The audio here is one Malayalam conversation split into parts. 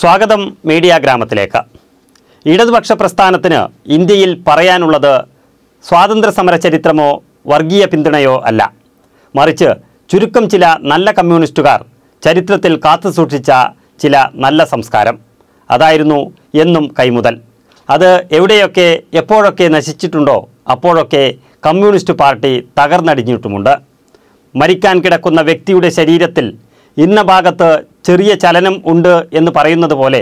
സ്വാഗതം മീഡിയ ഗ്രാമത്തിലേക്ക്. ഇടതുപക്ഷ പ്രസ്ഥാനത്തിന് ഇന്ത്യയിൽ പറയാനുള്ളത് സ്വാതന്ത്ര്യ സമര ചരിത്രമോ വർഗീയ പിന്തുണയോ അല്ല. മറിച്ച് ചുരുക്കം ചില നല്ല കമ്മ്യൂണിസ്റ്റുകാർ ചരിത്രത്തിൽ കാത്തു സൂക്ഷിച്ച ചില നല്ല സംസ്കാരം. അതായിരുന്നു എന്നും കൈമുതൽ. അത് എവിടെയൊക്കെ എപ്പോഴൊക്കെ നശിച്ചിട്ടുണ്ടോ അപ്പോഴൊക്കെ കമ്മ്യൂണിസ്റ്റ് പാർട്ടി തകർന്നടിഞ്ഞിട്ടുമുണ്ട്. മരിക്കാൻ കിടക്കുന്ന വ്യക്തിയുടെ ശരീരത്തിൽ ഇന്ന ഭാഗത്ത് ചെറിയ ചലനം ഉണ്ട് എന്ന് പറയുന്നത് പോലെ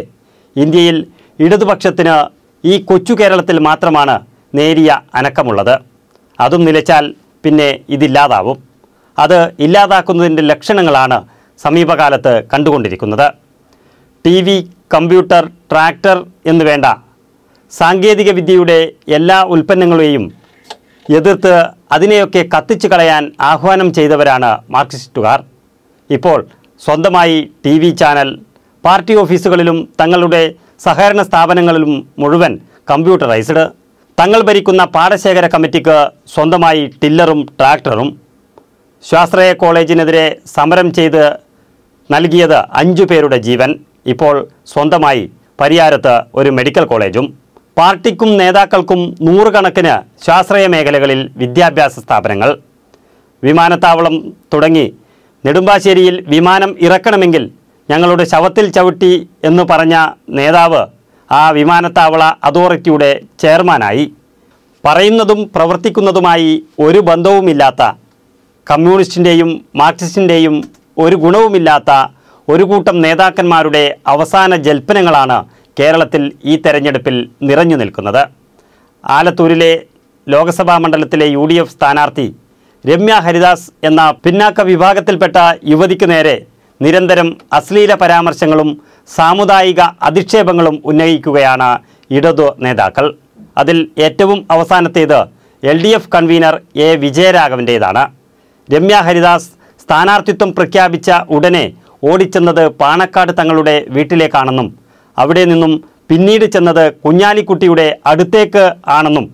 ഇന്ത്യയിൽ ഇടതുപക്ഷത്തിന് ഈ കൊച്ചു കേരളത്തിൽ മാത്രമാണ് നേരിയ അനക്കമുള്ളത്. അതും നിലച്ചാൽ പിന്നെ ഇതില്ലാതാവും. അത് ഇല്ലാതാക്കുന്നതിന്റെ ലക്ഷണങ്ങളാണ് സമീപകാലത്ത് കണ്ടുകൊണ്ടിരിക്കുന്നത്. ടി വി കമ്പ്യൂട്ടർ ട്രാക്ടർ എന്ന് വേണ്ട സാങ്കേതിക വിദ്യയുടെ എല്ലാ ഉൽപ്പന്നങ്ങളെയും എതിർത്ത് അതിനെയൊക്കെ കത്തിച്ചു കളയാൻ ആഹ്വാനം ചെയ്തവരാണ് മാർക്സിസ്റ്റുകാർ. ഇപ്പോൾ സ്വന്തമായി ടി വി ചാനൽ പാർട്ടി ഓഫീസുകളിലും തങ്ങളുടെ സഹകരണ സ്ഥാപനങ്ങളിലും മുഴുവൻ കമ്പ്യൂട്ടറൈസ്ഡ്. തങ്ങൾ ഭരിക്കുന്ന പാടശേഖര കമ്മിറ്റിക്ക് സ്വന്തമായി ടില്ലറും ട്രാക്ടറും. സ്വാശ്രയ കോളേജിനെതിരെ സമരം ചെയ്ത് നൽകിയത് അഞ്ചു പേരുടെ ജീവൻ. ഇപ്പോൾ സ്വന്തമായി പരിയാരത്ത് ഒരു മെഡിക്കൽ കോളേജും. പാർട്ടിക്കും നേതാക്കൾക്കും നൂറുകണക്കിന് സ്വാശ്രയ മേഖലകളിൽ വിദ്യാഭ്യാസ സ്ഥാപനങ്ങൾ. വിമാനത്താവളം തുടങ്ങി നെടുമ്പാശ്ശേരിയിൽ വിമാനം ഇറക്കണമെങ്കിൽ ഞങ്ങളുടെ ശവത്തിൽ ചവിട്ടി എന്ന് പറഞ്ഞ നേതാവ് ആ വിമാനത്താവള അതോറിറ്റിയുടെ ചെയർമാനായി. പറയുന്നതും പ്രവർത്തിക്കുന്നതുമായി ഒരു ബന്ധവുമില്ലാത്ത കമ്മ്യൂണിസ്റ്റിന്റെയും മാർക്സിസ്റ്റിന്റെയും ഒരു ഗുണവുമില്ലാത്ത ഒരു കൂട്ടം നേതാക്കന്മാരുടെ അവസാന ജൽപ്പനങ്ങളാണ് കേരളത്തിൽ ഈ തെരഞ്ഞെടുപ്പിൽ നിറഞ്ഞു നിൽക്കുന്നത്. ആലത്തൂരിലെ ലോക്സഭാ മണ്ഡലത്തിലെ യു ഡി എഫ് സ്ഥാനാർത്ഥി രമ്യ ഹരിദാസ് എന്ന പിന്നാക്ക വിഭാഗത്തിൽപ്പെട്ട യുവതിക്ക് നേരെ നിരന്തരം അശ്ലീല പരാമർശങ്ങളും സാമുദായിക അധിക്ഷേപങ്ങളും ഉന്നയിക്കുകയാണ് ഇടതു നേതാക്കൾ. അതിൽ ഏറ്റവും അവസാനത്തേത് L D F convener A വിജയരാഘവന്റേതാണ്. Ramya Haridas സ്ഥാനാർത്ഥിത്വം പ്രഖ്യാപിച്ച ഉടനെ ഓടിച്ചെന്നത് പാണക്കാട് തങ്ങളുടെ വീട്ടിലേക്കാണെന്നും അവിടെ നിന്നും പിന്നീട് ചെന്നത് കുഞ്ഞാലിക്കുട്ടിയുടെ അടുത്തേക്ക് ആണെന്നും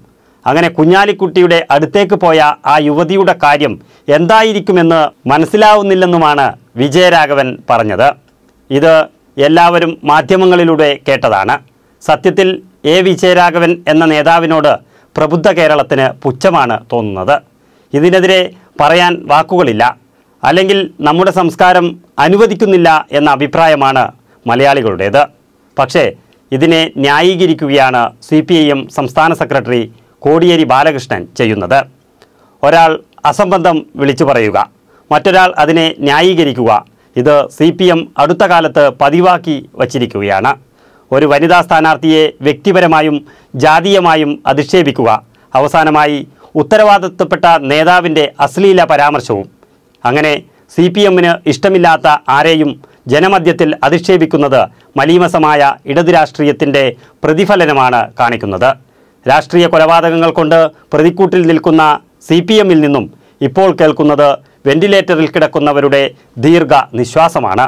അങ്ങനെ കുഞ്ഞാലിക്കുട്ടിയുടെ അടുത്തേക്ക് പോയ ആ യുവതിയുടെ കാര്യം എന്തായിരിക്കുമെന്ന് മനസ്സിലാവുന്നില്ലെന്നുമാണ് വിജയരാഘവൻ പറഞ്ഞത്. ഇത് എല്ലാവരും മാധ്യമങ്ങളിലൂടെ കേട്ടതാണ്. സത്യത്തിൽ എ വിജയരാഘവൻ എന്ന നേതാവിനോട് പ്രബുദ്ധ കേരളത്തിന് പുച്ഛമാണ് തോന്നുന്നത്. ഇതിനെതിരെ പറയാൻ വാക്കുകളില്ല. അല്ലെങ്കിൽ നമ്മുടെ സംസ്കാരം അനുവദിക്കുന്നില്ല എന്ന അഭിപ്രായമാണ് മലയാളികളുടേത്. പക്ഷേ ഇതിനെ ന്യായീകരിക്കുകയാണ് സി സംസ്ഥാന സെക്രട്ടറി കോടിയേരി ബാലകൃഷ്ണൻ ചെയ്യുന്നത്. ഒരാൾ അസംബന്ധം വിളിച്ചു പറയുക. മറ്റൊരാൾ അതിനെ ന്യായീകരിക്കുക. ഇത് സി പി എം അടുത്ത കാലത്ത് പതിവാക്കി വച്ചിരിക്കുകയാണ്. ഒരു വനിതാ സ്ഥാനാർത്ഥിയെ വ്യക്തിപരമായും ജാതീയമായും അധിക്ഷേപിക്കുക അവസാനമായി ഉത്തരവാദിത്തപ്പെട്ട നേതാവിന്റെ അശ്ലീല പരാമർശവും. അങ്ങനെ സി പി എമ്മിന് ഇഷ്ടമില്ലാത്ത ആരെയും ജനമധ്യത്തിൽ അധിക്ഷേപിക്കുന്നത് മലീമസമായ ഇടതു രാഷ്ട്രീയത്തിന്റെ പ്രതിഫലനമാണ് കാണിക്കുന്നത്. രാഷ്ട്രീയ കൊലപാതകങ്ങൾ കൊണ്ട് പ്രതിക്കൂട്ടിൽ നിൽക്കുന്ന സി പി എമ്മിൽ നിന്നും ഇപ്പോൾ കേൾക്കുന്നത് വെന്റിലേറ്ററിൽ കിടക്കുന്നവരുടെ ദീർഘ നിശ്വാസമാണ്